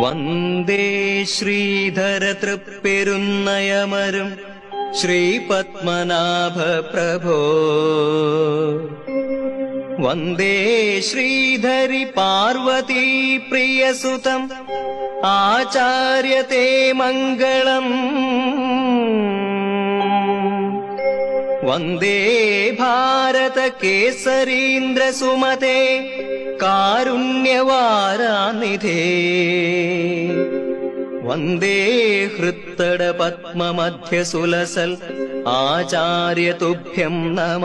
वन्दे श्रीधरतृप्पेरुन्नयमरुम् श्रीपद्मनाभप्रभो वन्दे श्रीधरि पार्वती प्रियसुतम् आचार्यते मङ्गळम् वन्दे भारत केसरीन्द्रसुमते കാരുണ്യവാരാനിധേ. വന്ദേ ഹൃത്തട പത്മമധ്യസുലസൽ ആചാര്യതുഭ്യം നമ.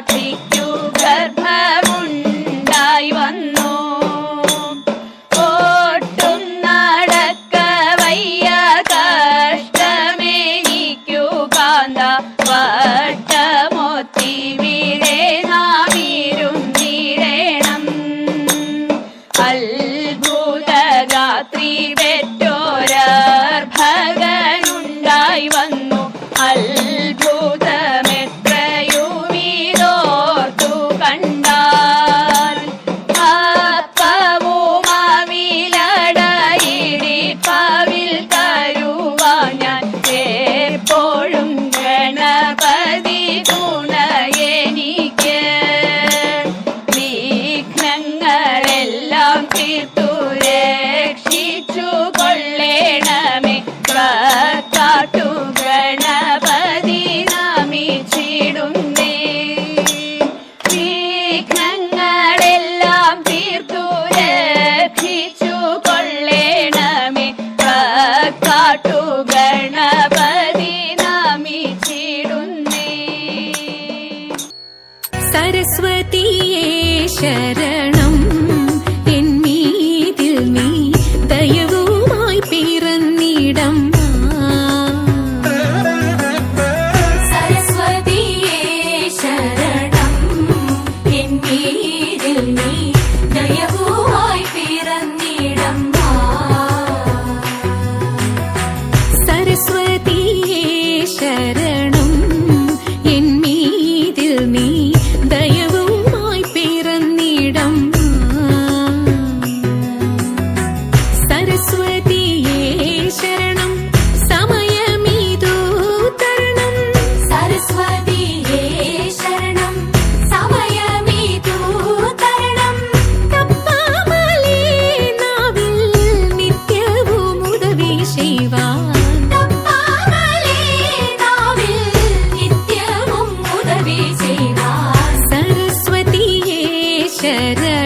heartbeat. കാട്ടു ഗണപതി സരസ്വതിയേ ശര Yeah.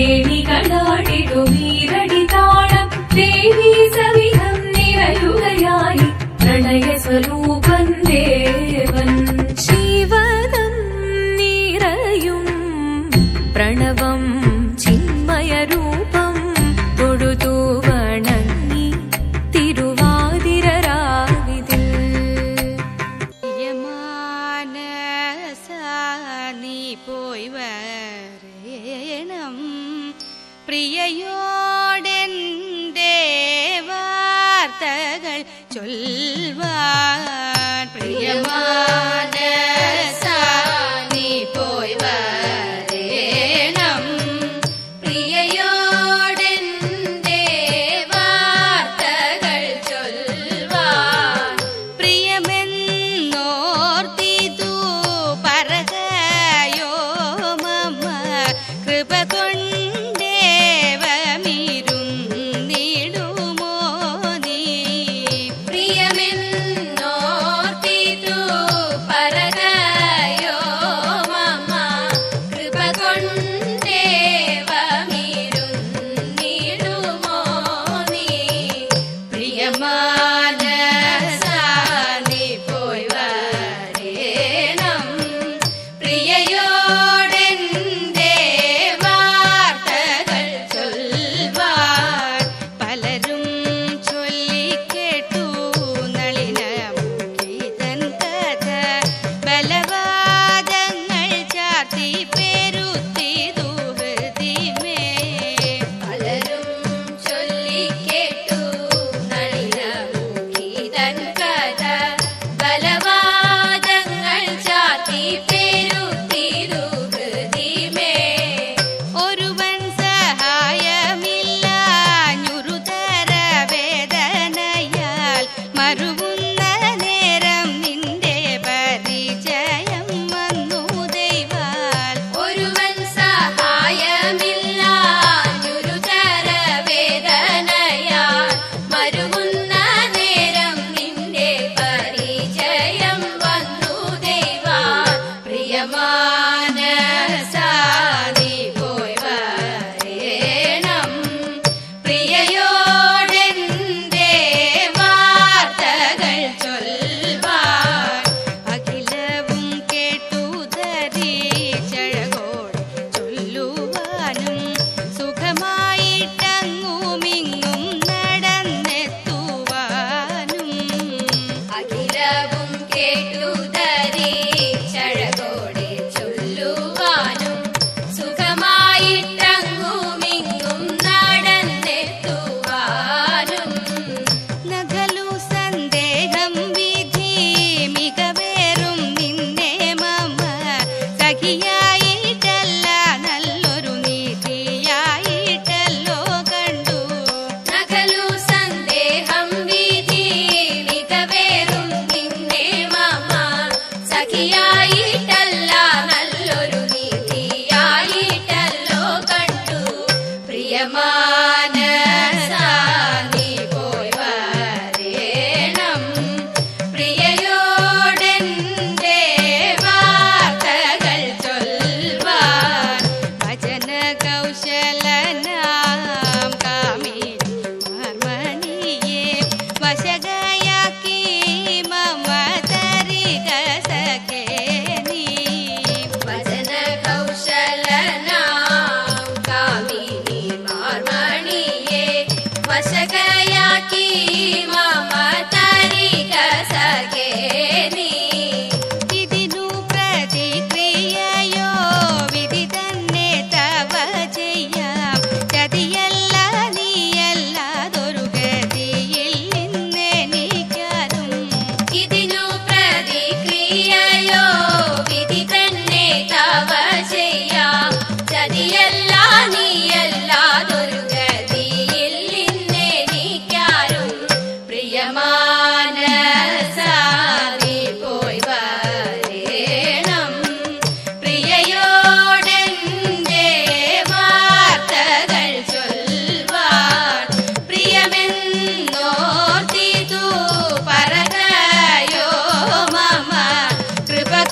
Hey. Yeah.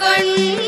கண்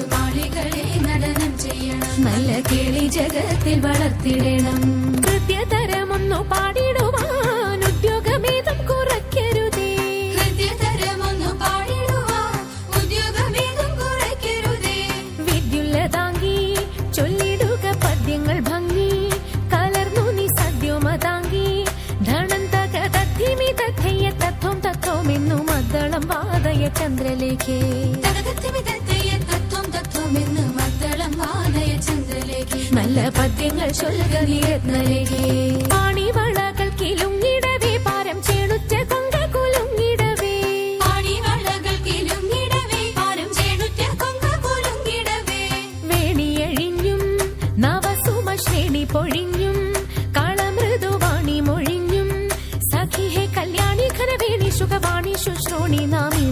നല്ല കിളി ജഗത്തിൽ വളർത്തിടണം. കൃത്യതരമൊന്നു പാ മദ്ദളം വാതയ ചന്ദ്രലേഖേ. നല്ല പദ്യങ്ങൾ ചൊല്ലുക നിരത്നലേഖേ പാണിവളകൾ കിലുങ്ങിടവേ പാരം ചേണുത്ത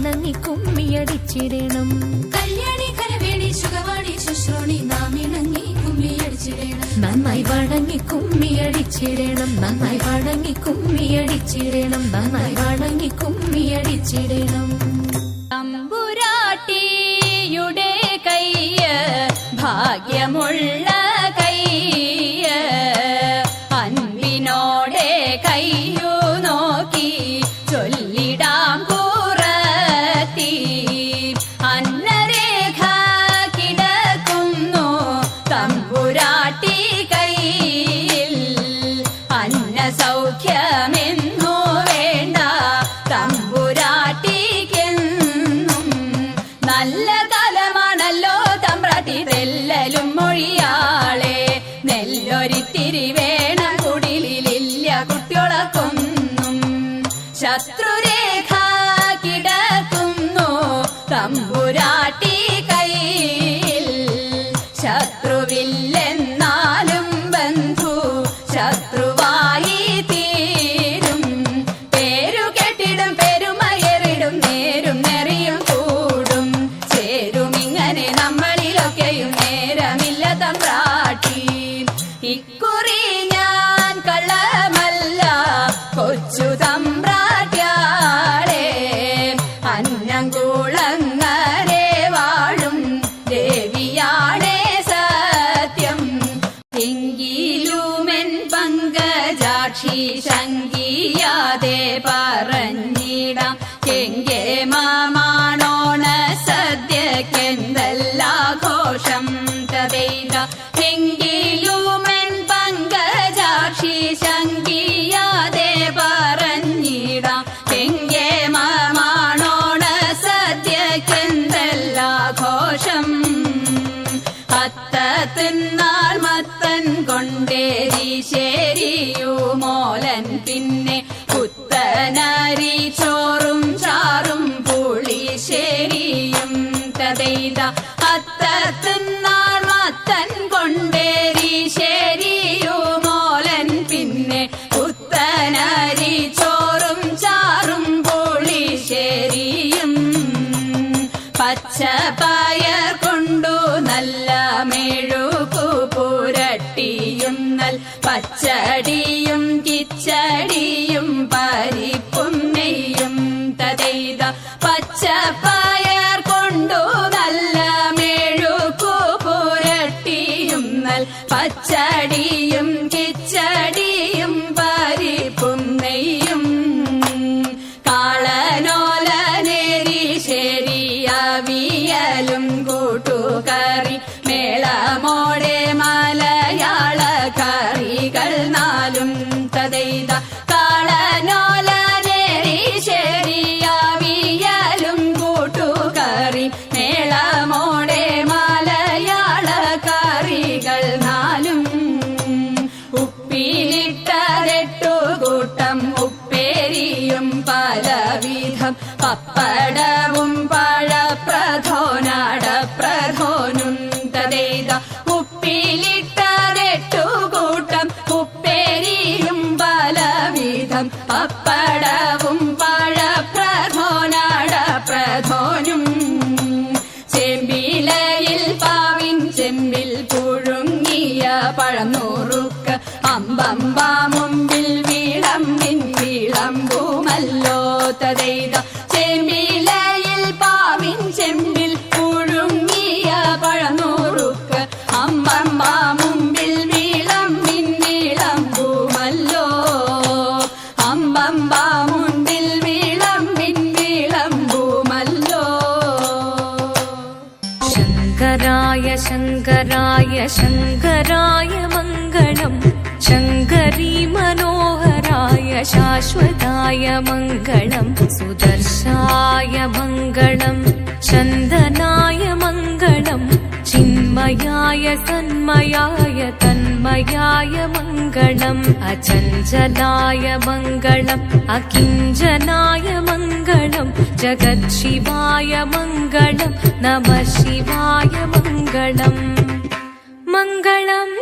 വണങ്ങി കുമ്മിയടിച്ചിടണം കല്യാണി കരവേണി സുഖവാണി ശുശ്രോണി നാം ഇണങ്ങി കുമ്മിയടിച്ചിടണം നന്നായി വണങ്ങി കുമ്മിയടിച്ചിടണം നന്നായി വണങ്ങി കുമ്മിയടിച്ചിടണം നന്നായി വണങ്ങി കുമ്മിയടിച്ചിടണം തമ്പുരാട്ടിയുടെ കയ്യ ഭാഗ്യമുള്ള கொண்டு அப்படவும் பழ மங்களம் சுதர்ஷாய மங்களம் சந்தனாய மங்களம் चिन्मयाय तन्मयाय तन्मयाय मङ्गलम् अचञ्चलाय मङ्गलम् अकिञ्जनाय मङ्गलम् जगत्शिवाय मङ्गलम् नमः शिवाय मङ्गलम् मङ्गलम्